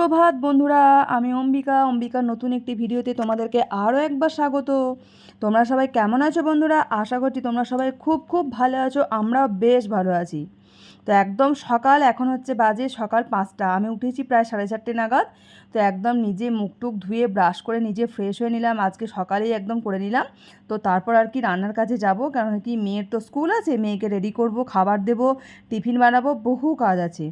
সুপ্রভাত বন্ধুরা, আমি অম্বিকা। অম্বিকার নতুন একটি ভিডিওতে তোমাদেরকে আরও একবার স্বাগত। তোমরা সবাই কেমন আছো বন্ধুরা? আশা করছি তোমরা সবাই খুব খুব ভালো আছো। আমরা বেশ ভালো আছি। তো একদম সকাল, এখন হচ্ছে বাজে সকাল পাঁচটা। আমি উঠেছি প্রায় সাড়ে চারটে নাগাদ। তো একদম নিজে মুখ টুক ধুয়ে ব্রাশ করে নিজে ফ্রেশ হয়ে নিলাম। আজকে সকালেই একদম করে নিলাম। তো তারপর আর কি রান্নার কাজে যাব। কারণ কি মেয়ের তো স্কুল আছে, মেয়েকে রেডি করব, খাবার দেব, টিফিন বানাবো, বহু কাজ আছে।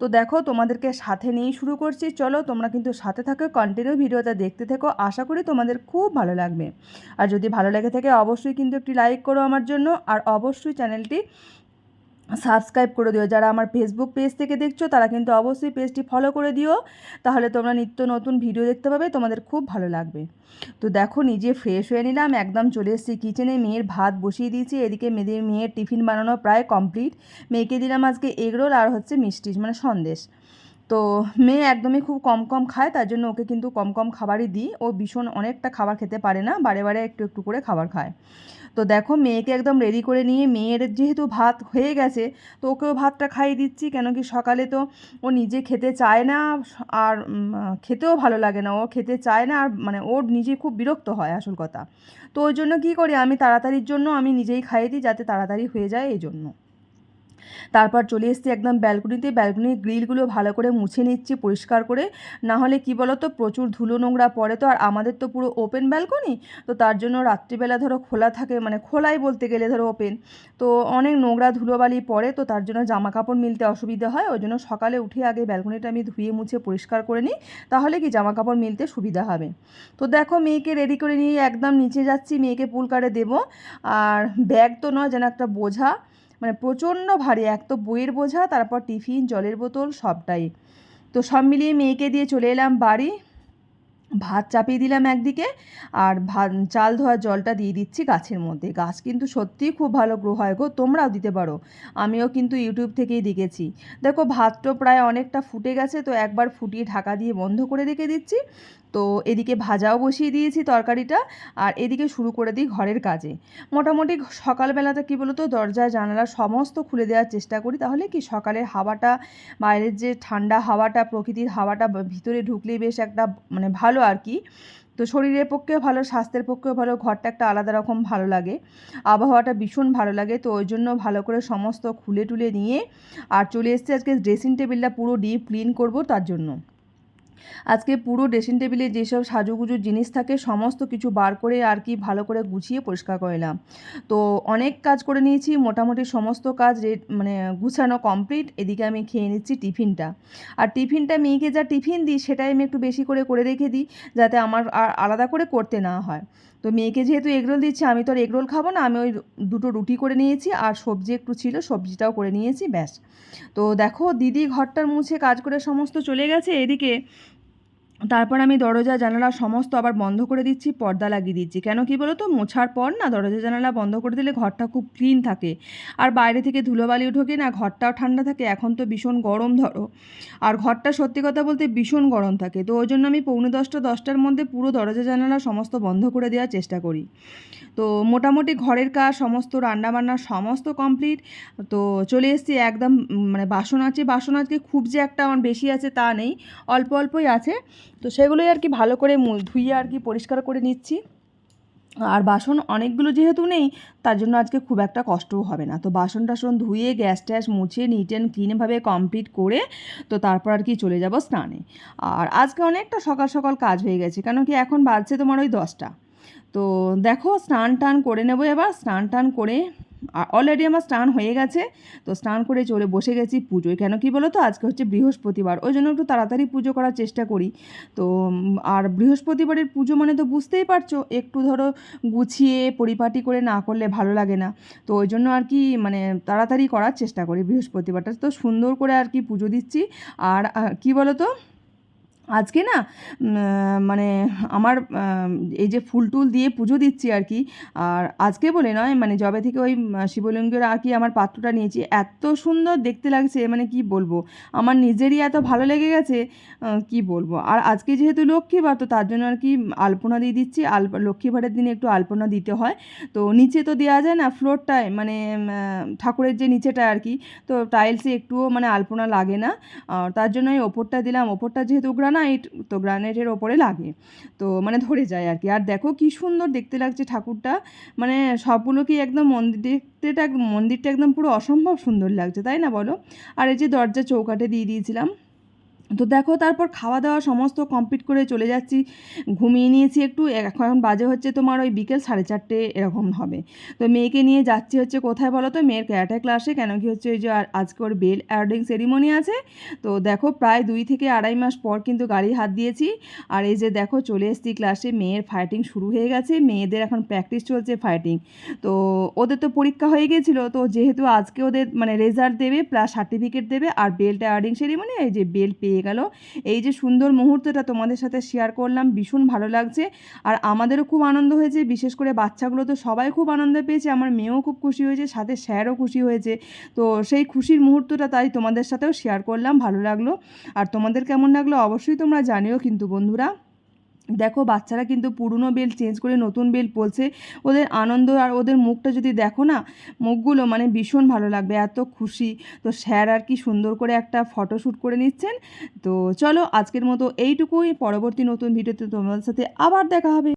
তো দেখো, তোমাদেরকে সাথে নিয়েই শুরু করছি। চলো, তোমরা কিন্তু সাথে থাকো কন্টিনিউ ভিডিওটা দেখতে থেকো। আশা করি তোমাদের খুব ভালো লাগবে। আর যদি ভালো লেগে থাকে, অবশ্যই কিন্তু একটি লাইক করো আমার জন্য। আর অবশ্যই চ্যানেলটি সাবস্ক্রাইব করে দিও। যারা আমার ফেসবুক পেজ থেকে দেখছ, তারা কিন্তু অবশ্যই পেজটি ফলো করে দিও। তাহলে তোমরা নিত্য নতুন ভিডিও দেখতে পাবে, তোমাদের খুব ভালো লাগবে। তো দেখো, নিজে ফ্রেশ হয়ে নিলাম, একদম চলে এসেছি কিচেনে মেয়ের ভাত বসিয়ে দিয়েছি, এদিকে মেয়েদের মেয়ের টিফিন বানানো প্রায় কমপ্লিট মেয়েকে দিলাম আজকে এগরোল আর হচ্ছে মিষ্টি মানে সন্দেশ। তো মেয়ে একদমই খুব কম কম খায়, তার জন্য ওকে কিন্তু কম কম খাবারই দিই। ও ভীষণ অনেকটা খাবার খেতে পারে না, বারে বারে একটু একটু করে খাবার খায়। তো দেখো মেয়েকে একদম রেডি করে নিয়ে মেয়ের যেহেতু ভাত হয়ে গেছে, তো ওকেও ভাতটা খাইয়ে দিচ্ছি, কেন কি সকালে তো ও নিজে খেতে চায় না, আর খেতেও ভালো লাগে না। ও খেতে চায় না, আর মানে ওর নিজে খুব বিরক্ত হয়, আসল কথা। তো ওই জন্য কী করি, আমি তাড়াতাড়ির জন্য আমি নিজেই খাইয়ে দিই, যাতে তাড়াতাড়ি হয়ে যায়, এই জন্য। তারপর চলে এসেছি একদম ব্যালকনিতে ব্যালকনির গ্রিলগুলো ভালো করে মুছে নিচ্ছি, পরিষ্কার করে। না হলে কী বলো তো প্রচুর ধুলো নোংরা পড়ে তো, আর আমাদের তো পুরো ওপেন ব্যালকনি তো তার জন্য রাত্রিবেলা ধরো খোলা থাকে মানে খোলাই বলতে গেলে ধরো ওপেন তো অনেক নোংরা ধুলোবালি পড়ে, তো তার জন্য জামা কাপড় মিলতে অসুবিধা হয়, ওই জন্য সকালে উঠে আগে ব্যালকনিটা আমি ধুয়ে মুছে পরিষ্কার করে নিই, তাহলে কি জামা কাপড় মিলতে সুবিধা হবে। তো দেখো মেয়েকে রেডি করে নিয়ে একদম নিচে যাচ্ছি, মেয়েকে পুল কারে দেবো। আর ব্যাগ তো নয়, যেন একটা বোঝা। মানে প্রচণ্ড ভারী, এক তো বইয়ের বোঝা, তারপর টিফিন, জলের বোতল, সবটাই। তো সব মিলিয়ে মেয়েকে দিয়ে চলে এলাম বাড়ি। ভাত চাপিয়ে দিলাম একদিকে, আর ভাত, চাল ধোয়ার জলটা দিয়ে দিচ্ছি গাছের মধ্যে। গাছ কিন্তু সত্যিই খুব ভালো গ্রো হয় গো, তোমরাও দিতে পারো। আমিও কিন্তু ইউটিউব থেকেই দেখেছি। দেখো ভাতটা প্রায় অনেকটা ফুটে গেছে, তো একবার ফুটিয়ে ঢাকা দিয়ে বন্ধ করে রেখে দিচ্ছি। তো এদিকে ভাজাও বসিয়ে দিয়েছি তরকারিটা আর এদিকে শুরু করে দিই ঘরের কাজে। মোটামুটি সকালবেলাতে কী বলতো দরজা জানালা সমস্ত খুলে দেওয়ার চেষ্টা করি। তাহলে কি সকালের হাওয়াটা, বাইরের যে ঠান্ডা হাওয়াটা, প্রকৃতির হাওয়াটা ভিতরে ঢুকলেই বেশ একটা মানে ভালো আর কি। তো শরীরের পক্ষেও ভালো, স্বাস্থ্যের পক্ষেও ভালো, ঘরটা একটা আলাদা রকম ভালো লাগে। আবহাওয়াটা ভীষণ ভালো লাগে, তো ওই জন্য ভালো করে সমস্ত খুলে টুলে নিয়ে আর চলে এসছে আজকে ড্রেসিং টেবিলটা পুরো ডিপ ক্লিন করব তার জন্য। আজকে পুরো ড্রেসিং টেবিলে যেসব সাজুগুজুর জিনিস থাকে, সমস্ত কিছু বার করে আর কি ভালো করে গুছিয়ে পরিষ্কার করে নিলাম। তো অনেক কাজ করে নিয়েছি, মোটামুটি সমস্ত কাজ মানে গুছানো কমপ্লিট এদিকে আমি খেয়ে নিচ্ছি টিফিনটা। আর টিফিনটা মেয়েকে যা টিফিন দিই, সেটাই আমি একটু বেশি করে করে রেখে দিই, যাতে আমার আর আলাদা করে করতে না হয়। তো মেয়েকে যেহেতু এগরোল দিচ্ছি, আমি তো আর এগরোল খাব না, আমি ওই দুটো রুটি করে নিয়েছি, আর সবজি একটু ছিল, সবজিটাও করে নিয়েছি, ব্যাস। তো দেখো, দিদি ঘরটার মুছে কাজ করে সমস্ত চলে গেছে, এদিকে তারপর আমি দরজা, জানালা সমস্ত আবার বন্ধ করে দিচ্ছি, পর্দা লাগিয়ে দিচ্ছি। কেন কি বলো তো মোছার পর না দরজা, জানালা বন্ধ করে দিলে ঘরটা খুব ক্লিন থাকে। আর বাইরে থেকে ধুলোবালিও ঢোকে না ঘরটাও ঠান্ডা থাকে, এখন তো ভীষণ গরম ধরো। আর ঘরটা সত্যি কথা বলতে ভীষণ গরম থাকে। তো ওই জন্য আমি পৌনে দশটা, দশটার মধ্যে পুরো দরজা, জানালা সমস্ত বন্ধ করে দেওয়ার চেষ্টা করি। তো মোটামুটি ঘরের কাজ, সমস্ত রান্নাবান্না সমস্ত কমপ্লিট। তো চলে এসেছি একদম মানে বাসন আছে, বাসন আজকে খুব যে একটা আমার বেশি আছে তা নেই। অল্প, অল্পই আছে। তো সেগুলোই আর কি ভালো করে ধুইয়ে আর কি পরিষ্কার করে নিচ্ছি। আর বাসন অনেকগুলো যেহেতু নেই, তার জন্য আজকে খুব একটা কষ্টও হবে না। তো বাসন টাসন ধুয়ে, গ্যাস ট্যাস মুছে নিট অ্যান্ড ক্লিনভাবে কমপ্লিট করে, তো তারপর আর কি চলে যাব স্নানে। আর আজকে অনেকটা সকাল সকাল কাজ হয়ে গেছে, কেন কি এখন বাজছে তোমার ওই দশটা। তো দেখো স্নান টান করে নেব এবার, স্নান টান করে অলরেডি আমার স্নান হয়ে গেছে, তো স্নান করে চলে বসে গেছি পুজোয়। কেন কি বলো তো আজকে হচ্ছে বৃহস্পতিবার, ওই জন্য একটু তাড়াতাড়ি পুজো করার চেষ্টা করি। তো আর বৃহস্পতিবারের পুজো মানে তো বুঝতেই পারছ, একটু ধরো গুছিয়ে, পরিপাটি করে না করলে ভালো লাগে না। তো ওই জন্য আর কি মানে তাড়াতাড়ি করার চেষ্টা করি বৃহস্পতিবারটা। তো সুন্দর করে আর কি পুজো দিচ্ছি। আর কি বলো তো আজকে না মানে আমার এই যে ফুল টুল দিয়ে পুজো দিচ্ছি আর কি, আর আজকে বলে নয় মানে জবে থেকে ওই শিবলিঙ্গের আর কি আমার পাত্রটা নিয়েছি, এত সুন্দর দেখতে লাগছে মানে কি বলব, আমার নিজেরই এত ভালো লেগে গেছে কি বলব, আর আজকে যেহেতু লক্ষ্মীবার তো তার জন্য আর কি আলপনা দিয়ে দিচ্ছি আল লক্ষ্মীবারের দিনে একটু আলপনা দিতে হয়, তো নিচে তো দেওয়া যায় না, ফ্লোরটায় মানে ঠাকুরের যে নিচেটা আর কি, তো টাইলসে একটুও মানে আলপনা লাগে না, আর তার জন্য ওই ওপরটা দিলাম, ওপরটা যেহেতু গ্রান গ্রানাইট তো গ্রানাইটের ওপরে লাগে তো মানে ধরে যায় আর কি। আর দেখো কি সুন্দর দেখতে লাগছে ঠাকুরটা। মানে সবগুলোকেই একদম মন্দির দেখতেটা মন্দিরটা একদম পুরো অসম্ভব সুন্দর লাগছে, তাই না বলো? আর এই যে দরজা চৌকাঠে দিয়ে দিয়েছিলাম। তো দেখো, তারপর খাওয়া দাওয়া সমস্ত কমপ্লিট করে চলে যাচ্ছি। ঘুমিয়ে নিয়েছি একটু, এখন বাজে হচ্ছে তোমার ওই বিকেল সাড়ে চারটে এরকম হবে। তো মেয়েকে নিয়ে যাচ্ছি হচ্ছে কোথায় বলো তো? মেয়ের ক্যারাটে ক্লাসে কেন কি হচ্ছে ওই যে আজকে ওর বেল অ্যাডিং সেরিমনি আছে। তো দেখো, প্রায় দুই থেকে আড়াই মাস পর কিন্তু গাড়ি হাত দিয়েছি। আর এই যে দেখো, চলে এসেছি ক্লাসে মেয়ের ফাইটিং শুরু হয়ে গেছে। মেয়েদের এখন প্র্যাকটিস চলছে ফাইটিং তো ওদের তো পরীক্ষা হয়ে গেছিল, তো যেহেতু আজকে ওদের মানে রেজাল্ট দেবে প্লাস সার্টিফিকেট দেবে, আর বেলটা অ্যাডিং সেরিমনি এই যে বেল পেয়ে গেল। এই যে সুন্দর মুহূর্তটা তোমাদের সাথে শেয়ার করলাম, ভীষণ ভালো লাগছে। আর আমাদেরও খুব আনন্দ হয়েছে, বিশেষ করে বাচ্চাগুলো তো সবাই খুব আনন্দ পেয়েছে, আমার মেয়েও খুব খুশি হয়েছে, সাথে স্যারও খুশি হয়েছে। তো সেই খুশির মুহূর্তটা তাই তোমাদের সাথেও শেয়ার করলাম, ভালো লাগল। আর তোমাদের কেমন লাগল অবশ্যই তোমরা জানিও কিন্তু বন্ধুরা। দেখো, বাচ্চারা কিন্তু পুরনো বেল চেঞ্জ করে নতুন বেল পলছে ওদের আনন্দ আর ওদের মুখটা যদি দেখো না, মুখগুলো মানে ভীষণ ভালো লাগবে, এত খুশি। তো স্যার আর কি সুন্দর করে একটা ফটোশ্যুট করে নিচ্ছেন। তো চলো, আজকের মতো এইটুকুই। পরবর্তী নতুন ভিডিওতে তোমাদের সাথে আবার দেখা হবে।